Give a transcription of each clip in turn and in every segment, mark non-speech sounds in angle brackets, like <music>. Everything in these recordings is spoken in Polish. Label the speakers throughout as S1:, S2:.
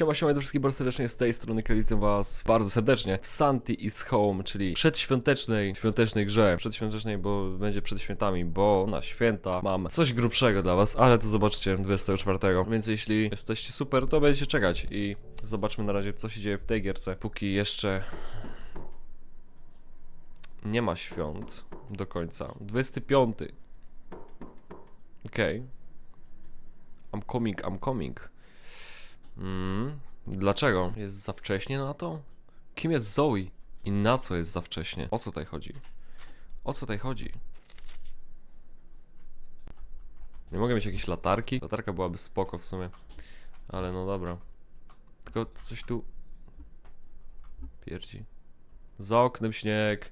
S1: Siema, siema, do wszystkich bardzo serdecznie z tej strony Kelly was bardzo serdecznie w Santi is Home, czyli przedświątecznej, świątecznej grze, przedświątecznej, bo będzie przed świętami, bo na święta mam coś grubszego dla was, ale to zobaczcie 24, więc jeśli jesteście super, to będziecie czekać i zobaczmy na razie co się dzieje w tej gierce, póki jeszcze nie ma świąt do końca. 25. Okej. I'm coming, I'm coming. Mm, dlaczego? Jest za wcześnie na to? Kim jest Zoe? I na co jest za wcześnie? O co tutaj chodzi? O co tutaj chodzi? Nie mogę mieć jakiejś latarki? Latarka byłaby spoko w sumie. Ale no dobra. Tylko coś tu... Pierdzi. Za oknem śnieg.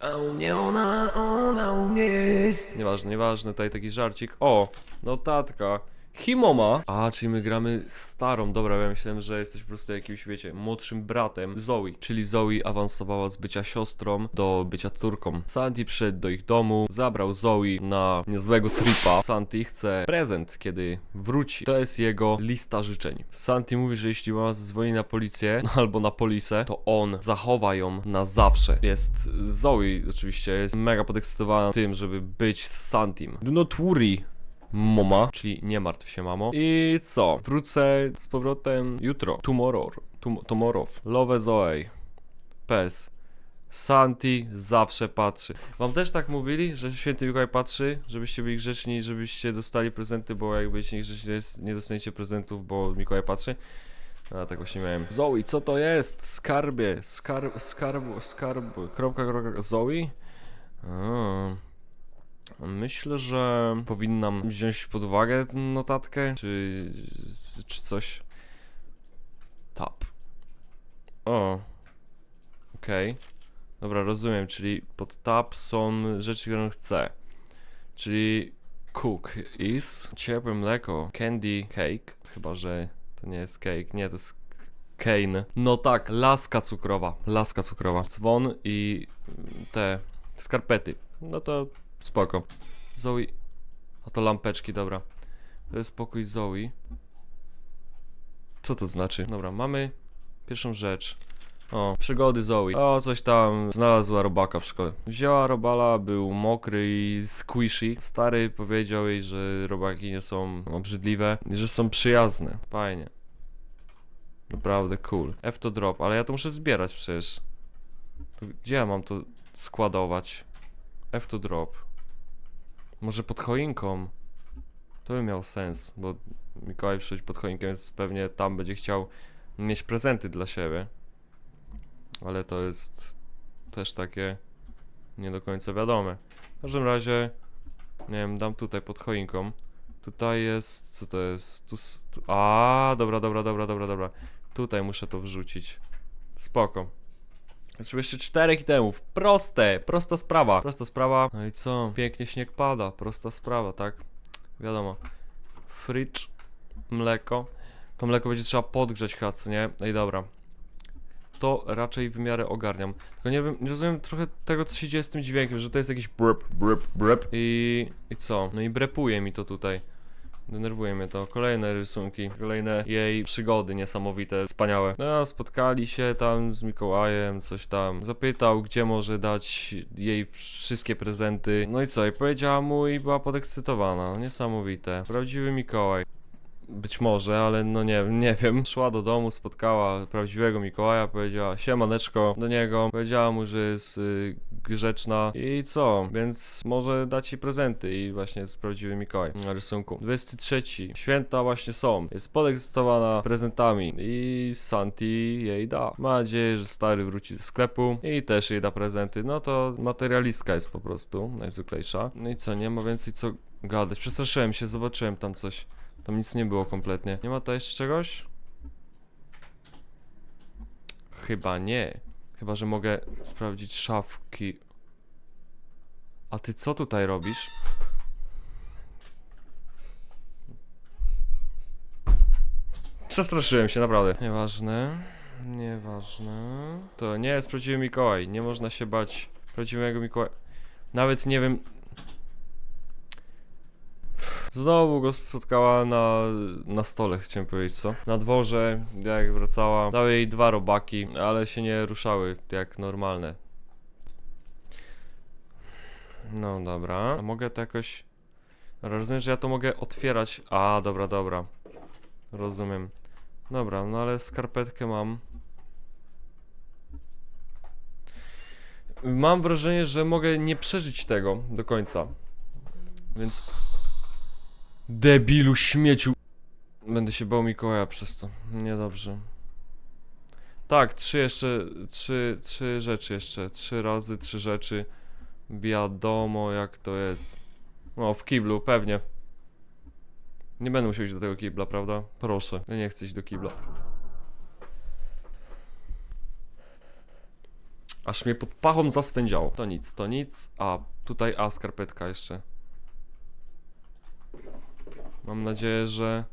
S1: A u mnie ona, ona u mnie jest. Nieważne, nieważne, tutaj taki żarcik. O, notatka. Himoma. A, czyli my gramy starą. Dobra, ja myślałem, że jesteś po prostu jakimś, wiecie, młodszym bratem Zoe. Czyli Zoe awansowała z bycia siostrą do bycia córką. Santi przyszedł do ich domu, zabrał Zoe na niezłego tripa. Santi chce prezent, kiedy wróci. To jest jego lista życzeń. Santi mówi, że jeśli mama zadzwoni na policję no, albo na policję, to on zachowa ją na zawsze. Jest Zoe oczywiście, jest mega podekscytowana tym, żeby być z Santim. Do not worry, Moma, czyli nie martw się mamo. I co? Wrócę z powrotem jutro. Tomorrow. Tum tomorrow. Love Zoe. Pes. Santi zawsze patrzy. Wam też tak mówili, że święty Mikołaj patrzy, żebyście byli grzeczni, żebyście dostali prezenty, bo jak będziecie niegrzeczni, nie dostaniecie prezentów, bo Mikołaj patrzy. A tak właśnie miałem. Zoe, co to jest? Skarbie. Skarb, skarb, skarb. Kropka, kropka. Zoe? Myślę, że powinnam wziąć pod uwagę tę notatkę, czy, czy coś. Tap. O. Okej. Dobra, rozumiem, czyli pod tab są rzeczy, które on chce. Czyli cook is ciepłe mleko, candy cake, chyba że to nie jest cake, nie, to jest cane. No tak, laska cukrowa, laska cukrowa. Dzwon i te skarpety. No to Spoko. Zoe. A to lampeczki, dobra. To jest spokój Zoe. Co to znaczy? Dobra, mamy pierwszą rzecz. O, przygody Zoe. O, coś tam znalazła robaka w szkole. Wzięła robala, był mokry i squishy. Stary powiedział jej, że robaki nie są obrzydliwe że są przyjazne. Fajnie. Naprawdę cool. F to drop, ale ja to muszę zbierać przecież. Gdzie ja mam to składować? F to drop. Może pod choinką? To by miał sens, bo Mikołaj przychodzi pod choinkę, więc pewnie tam będzie chciał mieć prezenty dla siebie. Ale to jest też takie nie do końca wiadome. W każdym razie, nie wiem, dam tutaj pod choinką. Tutaj jest, co to jest? Tu, tu a, dobra, dobra, dobra, dobra, dobra. Tutaj muszę to wrzucić. Spoko. Jeszcze czterech itemów. Proste, prosta sprawa. Prosta sprawa. No i co? Pięknie śnieg pada. Prosta sprawa, tak? Wiadomo. Frycz, mleko. To mleko będzie trzeba podgrzać co nie? No i dobra. To raczej w miarę ogarniam. Tylko nie wiem, nie rozumiem trochę tego, co się dzieje z tym dźwiękiem, że to jest jakiś brep, brep, brep. I, i co? No i brepuje mi to tutaj. Denerwuje mnie to. Kolejne rysunki, kolejne jej przygody niesamowite, wspaniałe. No, spotkali się tam z Mikołajem, coś tam. Zapytał, gdzie może dać jej wszystkie prezenty. No i co? I powiedziała mu i była podekscytowana. Niesamowite. Prawdziwy Mikołaj. Być może, ale no nie, nie wiem. Szła do domu, spotkała prawdziwego Mikołaja, powiedziała siemaneczko do niego, powiedziała mu, że jest y, grzeczna i co? Więc może dać jej prezenty i właśnie jest prawdziwy Mikołaj na rysunku. 23. Święta właśnie są. Jest podekscytowana prezentami i Santi jej da. Ma nadzieję, że stary wróci ze sklepu i też jej da prezenty. No to materialistka jest po prostu, najzwyklejsza. No i co, nie ma więcej co gadać. Przestraszyłem się, zobaczyłem tam coś. Tam nic nie było kompletnie. Nie ma tutaj jeszcze czegoś? Chyba nie. Chyba, że mogę sprawdzić szafki. A ty co tutaj robisz? Przestraszyłem się, naprawdę. Nieważne. Nieważne. To nie jest prawdziwy Mikołaj. Nie można się bać prawdziwego Mikołaja. Nawet nie wiem. Znowu go spotkała na, na stole, chciałem powiedzieć, co? Na dworze, jak wracała, dał jej dwa robaki, ale się nie ruszały jak normalne. No dobra, a mogę to jakoś... Rozumiem, że ja to mogę otwierać. A, dobra, dobra. Rozumiem. Dobra, no ale skarpetkę mam. Mam wrażenie, że mogę nie przeżyć tego do końca. Więc. Debilu śmieciu. Będę się bał Mikołaja przez to. Niedobrze. Tak, trzy jeszcze. Trzy, trzy rzeczy jeszcze. Trzy razy trzy rzeczy. Wiadomo jak to jest. No, w kiblu, pewnie. Nie będę musiał iść do tego kibla, prawda? Proszę. Ja nie chcę iść do kibla. Aż mnie pod pachą zaswędziało. To nic, to nic. A, tutaj A, skarpetka jeszcze. Mam nadzieję, że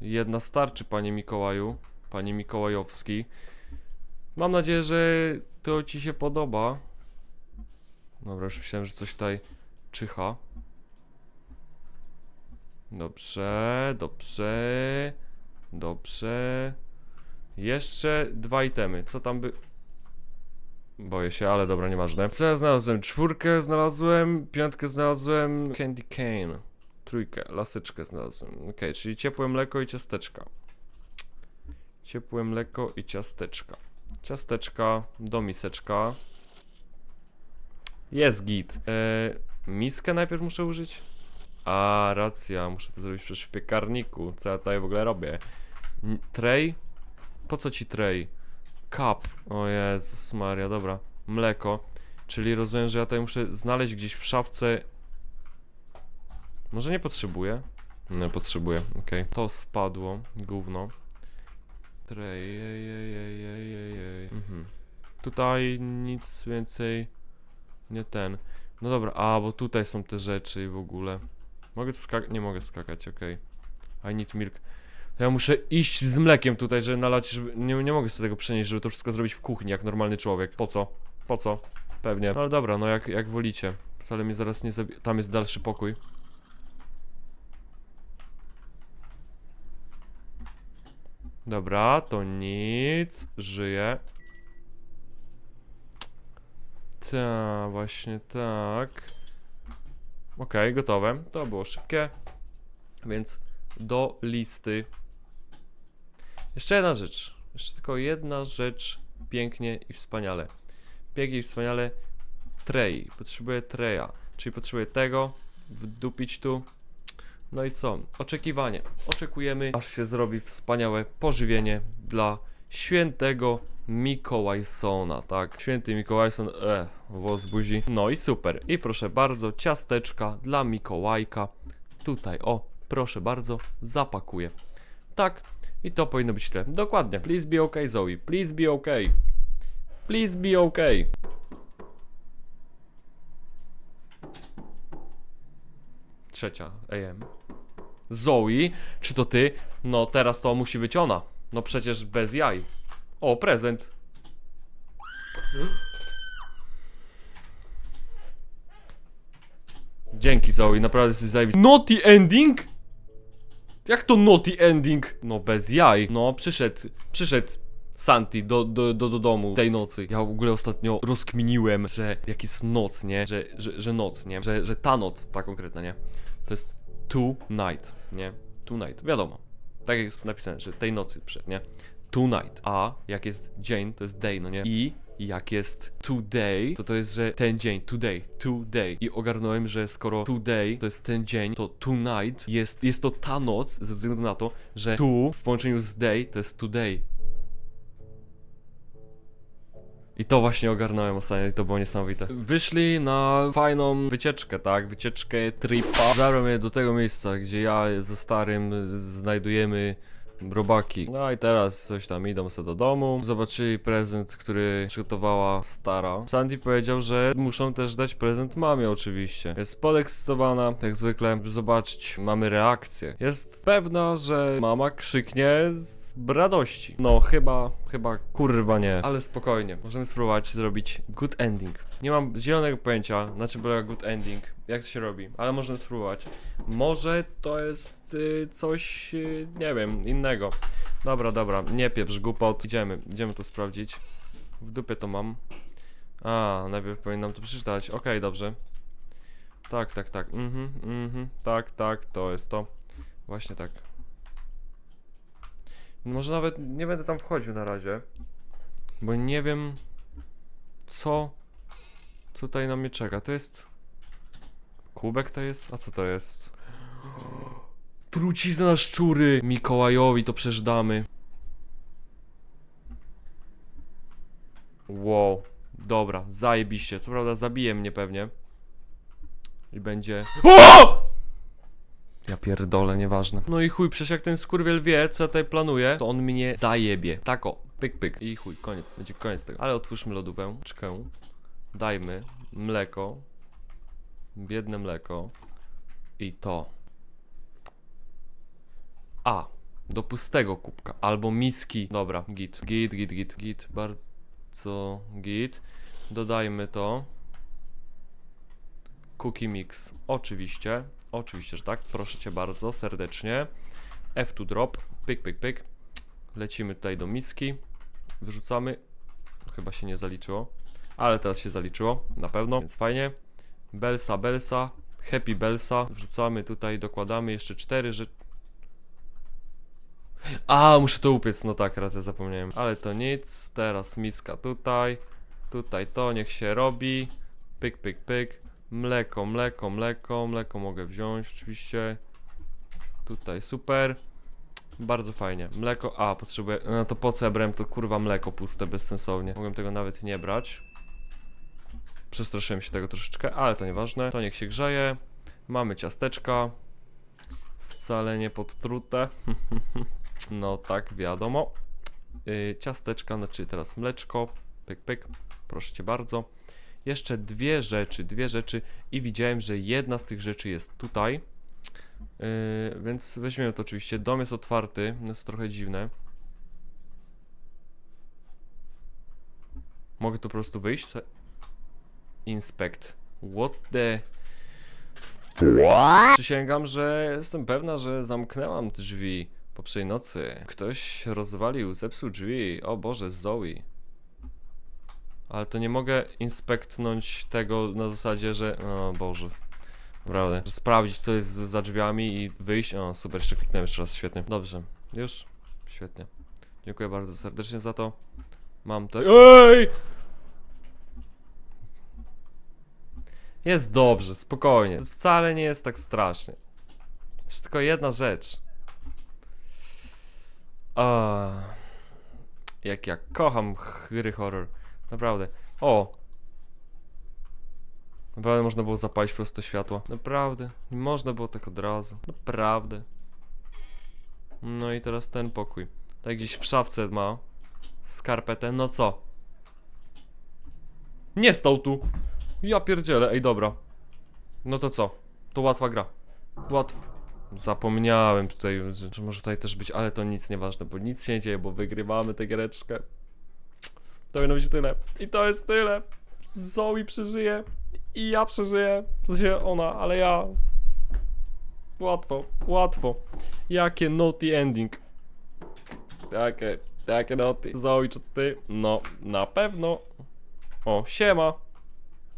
S1: jedna starczy, panie Mikołaju. Panie Mikołajowski. Mam nadzieję, że to ci się podoba. Dobra, już myślałem, że coś tutaj czyha. Dobrze, dobrze, dobrze. Jeszcze dwa itemy. Co tam by... Boję się, ale dobra, nieważne. Co ja znalazłem? Czwórkę znalazłem, piątkę znalazłem, candy cane. Trójkę, laseczkę znalazłem. Okej, czyli ciepłe mleko i ciasteczka. Ciepłe mleko i ciasteczka. Ciasteczka do miseczka. Jest git. Eee, miskę najpierw muszę użyć? A, racja, muszę to zrobić przecież w piekarniku. Co ja tutaj w ogóle robię? Tray? Po co ci tray? Cup. O Jezus Maria, dobra. Mleko. Czyli rozumiem, że ja tutaj muszę znaleźć gdzieś w szafce. Może nie potrzebuję? Nie potrzebuję, okej. To spadło, gówno. Jej. Mhm. Tutaj nic więcej nie ten. No dobra, a bo tutaj są te rzeczy i w ogóle. Mogę skakać? Nie mogę skakać, okej. I need milk. To ja muszę iść z mlekiem tutaj, żeby nalać, żeby... Nie, nie mogę sobie tego przenieść, żeby to wszystko zrobić w kuchni, jak normalny człowiek. Po co? Po co? Pewnie. No ale dobra, no jak, jak wolicie. Wcale mnie zaraz nie zabi... Tam jest dalszy pokój. Dobra, to nic. Żyję. Ta, właśnie tak. Okej, gotowe. To było szybkie. Więc do listy. Jeszcze jedna rzecz. Jeszcze tylko jedna rzecz. Pięknie i wspaniale. Pięknie i wspaniale. Tray. Potrzebuję traya. Czyli potrzebuję tego. Wdupić tu. No i co? Oczekiwanie. Oczekujemy, aż się zrobi wspaniałe pożywienie dla świętego Mikołajsona, tak? Święty Mikołajson, e, włos buzi. No i super. I proszę bardzo, ciasteczka dla Mikołajka. Tutaj, o, proszę bardzo, zapakuję. Tak, i to powinno być tyle. Dokładnie. Please be okay, Zoe. Please be okay. Please be okay. Trzecia AM. Zoe, czy to ty? No teraz to musi być ona. No przecież bez jaj. O, prezent. Dzięki Zoe, naprawdę jesteś zajebisty. Naughty ending? Jak to naughty ending? No bez jaj. No przyszedł, przyszedł Santi do, do, do, do domu tej nocy. Ja w ogóle ostatnio rozkminiłem, że jak jest noc, nie? Że, że, że noc, nie? Że, że ta noc, ta konkretna, nie? To jest tonight, nie? Tonight, wiadomo. Tak jak jest napisane, że tej nocy przed, nie? Tonight. A jak jest dzień, to jest day, no nie? I jak jest today, to to jest, że ten dzień, today, today. I ogarnąłem, że skoro today to jest ten dzień, to tonight jest, jest to ta noc, ze względu na to, że tu w połączeniu z day to jest today. I to właśnie ogarnąłem ostatnio i to było niesamowite. Wyszli na fajną wycieczkę, tak? Wycieczkę tripa. Zabrał mnie do tego miejsca, gdzie ja ze starym znajdujemy robaki. No i teraz coś tam idą sobie do domu. Zobaczyli prezent, który przygotowała stara. Sandy powiedział, że muszą też dać prezent mamie oczywiście. Jest podekscytowana, jak zwykle. Zobaczyć, mamy reakcję. Jest pewna, że mama krzyknie z radości. No chyba Chyba kurwa nie. Ale spokojnie, możemy spróbować zrobić good ending. Nie mam zielonego pojęcia, na czym polega good ending, jak to się robi, ale możemy spróbować. Może to jest y, coś, y, nie wiem, innego. Dobra, dobra, nie pieprz, głupot. Idziemy, idziemy to sprawdzić. W dupie to mam. A, najpierw powinnam to przeczytać. Okej, dobrze. Tak, tak, tak. Mhm, mhm. Tak, tak, to jest to. Właśnie tak. Może nawet nie będę tam wchodził na razie. Bo nie wiem co tutaj na mnie czeka. To jest kubek to jest? A co to jest? Trucizna na szczury! Mikołajowi to przeżdamy. Wow. Dobra, zajebiście. Co prawda zabije mnie pewnie. I będzie... O! Ja pierdolę, nieważne. No i chuj, przecież jak ten skurwiel wie, co ja tutaj planuję, to on mnie zajebie. Tako, pyk, pyk. I chuj, koniec, będzie koniec tego. Ale otwórzmy lodóweczkę. Dajmy mleko. Biedne mleko. I to. A, do pustego kubka. Albo miski. Dobra, git. Git, git, git, git. Bardzo git. Dodajmy to. Cookie mix. Oczywiście. Oczywiście, że tak. Proszę cię bardzo, serdecznie. F2 drop. Pyk, pyk, pyk. Lecimy tutaj do miski. Wyrzucamy. Chyba się nie zaliczyło. Ale teraz się zaliczyło, na pewno, więc fajnie. Belsa, Belsa. Happy Belsa. Wrzucamy tutaj, dokładamy jeszcze cztery rzeczy. A, muszę to upiec, no tak, raz ja zapomniałem. Ale to nic, teraz miska tutaj. Tutaj to, niech się robi. Pyk, pyk, pyk. Mleko, mleko, mleko, mleko mogę wziąć oczywiście. Tutaj super. Bardzo fajnie. Mleko, a potrzebuję, no to po co ja brałem to kurwa mleko puste bezsensownie. Mogłem tego nawet nie brać. Przestraszyłem się tego troszeczkę, ale to nieważne. To niech się grzeje. Mamy ciasteczka. Wcale nie podtrute. <laughs> no tak, wiadomo. Yy, ciasteczka, znaczy teraz mleczko. Pyk, pyk. Proszę cię bardzo. Jeszcze dwie rzeczy, dwie rzeczy i widziałem, że jedna z tych rzeczy jest tutaj. Yy, więc weźmiemy to oczywiście. Dom jest otwarty, jest trochę dziwne. Mogę tu po prostu wyjść? Inspect. What the... Przysięgam, że jestem pewna, że zamknęłam drzwi poprzedniej nocy. Ktoś rozwalił, zepsuł drzwi. O Boże, Zoe. Ale to nie mogę inspektnąć tego na zasadzie, że... O Boże. Naprawdę. Sprawdzić co jest za drzwiami i wyjść. O, super, jeszcze kliknąłem jeszcze raz, świetnie. Dobrze, już? Świetnie. Dziękuję bardzo serdecznie za to. Mam to... EJ! Jest dobrze, spokojnie. Wcale nie jest tak strasznie. Jest tylko jedna rzecz. A, jak ja kocham gry horror. Naprawdę. O! Naprawdę można było zapalić prosto światło. Naprawdę. Nie można było tak od razu. Naprawdę. No i teraz ten pokój. Tak gdzieś w szafce ma skarpetę. No co? Nie stał tu. Ja pierdzielę. Ej, dobra. No to co? To łatwa gra. Łatwa. Zapomniałem tutaj, że, że może tutaj też być, ale to nic nieważne, bo nic się nie dzieje, bo wygrywamy tę giereczkę. To powinno być tyle. I to jest tyle. Zoe przeżyje. I ja przeżyję. W sensie ona, ale ja. Łatwo, łatwo. Jakie naughty ending. Jakie, jakie naughty. Zoe, czy ty? No, na pewno. O, siema.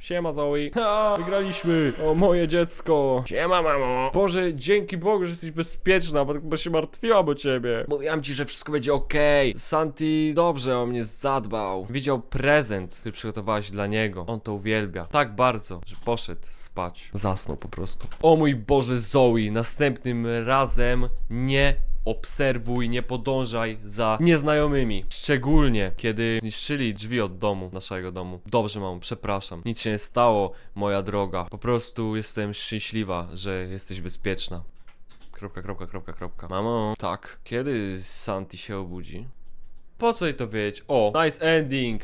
S1: Siema Zoe. Ha, wygraliśmy. O, moje dziecko. Siema, mamo. Boże, dzięki Bogu, że jesteś bezpieczna, bo, bo się martwiłam o ciebie. Mówiłam ci, że wszystko będzie okej. Santi dobrze o mnie zadbał. Widział prezent, który przygotowałaś dla niego. On to uwielbia. Tak bardzo, że poszedł spać. Zasnął po prostu. O mój Boże, Zoe, następnym razem nie obserwuj, nie podążaj za nieznajomymi. Szczególnie, kiedy zniszczyli drzwi od domu, naszego domu. Dobrze, mamo, przepraszam. Nic się nie stało, moja droga. Po prostu jestem szczęśliwa, że jesteś bezpieczna. Kropka, kropka, kropka, kropka. Mamo, tak. Kiedy Santi się obudzi? Po co jej to wiedzieć? O, nice ending!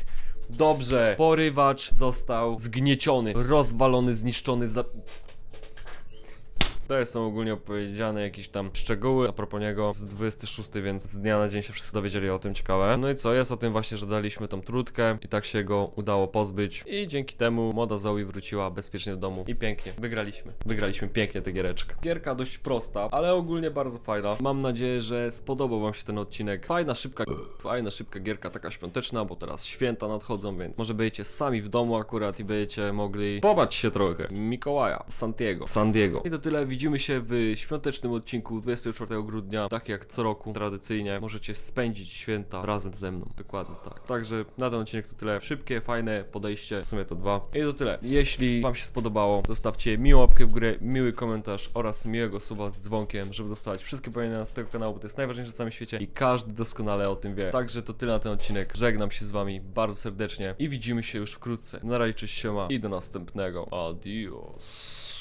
S1: Dobrze. Porywacz został zgnieciony, rozwalony, zniszczony, za... Tutaj są ogólnie opowiedziane jakieś tam szczegóły a propos niego z 26, więc z dnia na dzień się wszyscy dowiedzieli o tym, ciekawe. No i co, jest o tym właśnie, że daliśmy tą trutkę i tak się go udało pozbyć i dzięki temu młoda Zoe wróciła bezpiecznie do domu i pięknie, wygraliśmy. Wygraliśmy pięknie tę giereczkę. Gierka dość prosta, ale ogólnie bardzo fajna. Mam nadzieję, że spodobał wam się ten odcinek. Fajna, szybka, fajna, szybka gierka, taka świąteczna, bo teraz święta nadchodzą, więc może będziecie sami w domu akurat i będziecie mogli pobać się trochę. Mikołaja, Santiago, San Diego. I to tyle, się w świątecznym odcinku 24 grudnia, tak jak co roku, tradycyjnie. Możecie spędzić święta razem ze mną, dokładnie tak. Także na ten odcinek to tyle. Szybkie, fajne podejście, w sumie to dwa. I to tyle. Jeśli wam się spodobało, zostawcie miłą łapkę w górę, miły komentarz oraz miłego suba z dzwonkiem, żeby dostawać wszystkie powiadomienia z tego kanału, bo to jest najważniejsze w całym świecie i każdy doskonale o tym wie. Także to tyle na ten odcinek. Żegnam się z wami bardzo serdecznie i widzimy się już wkrótce. Na razie, cześć, siema i do następnego. Adios.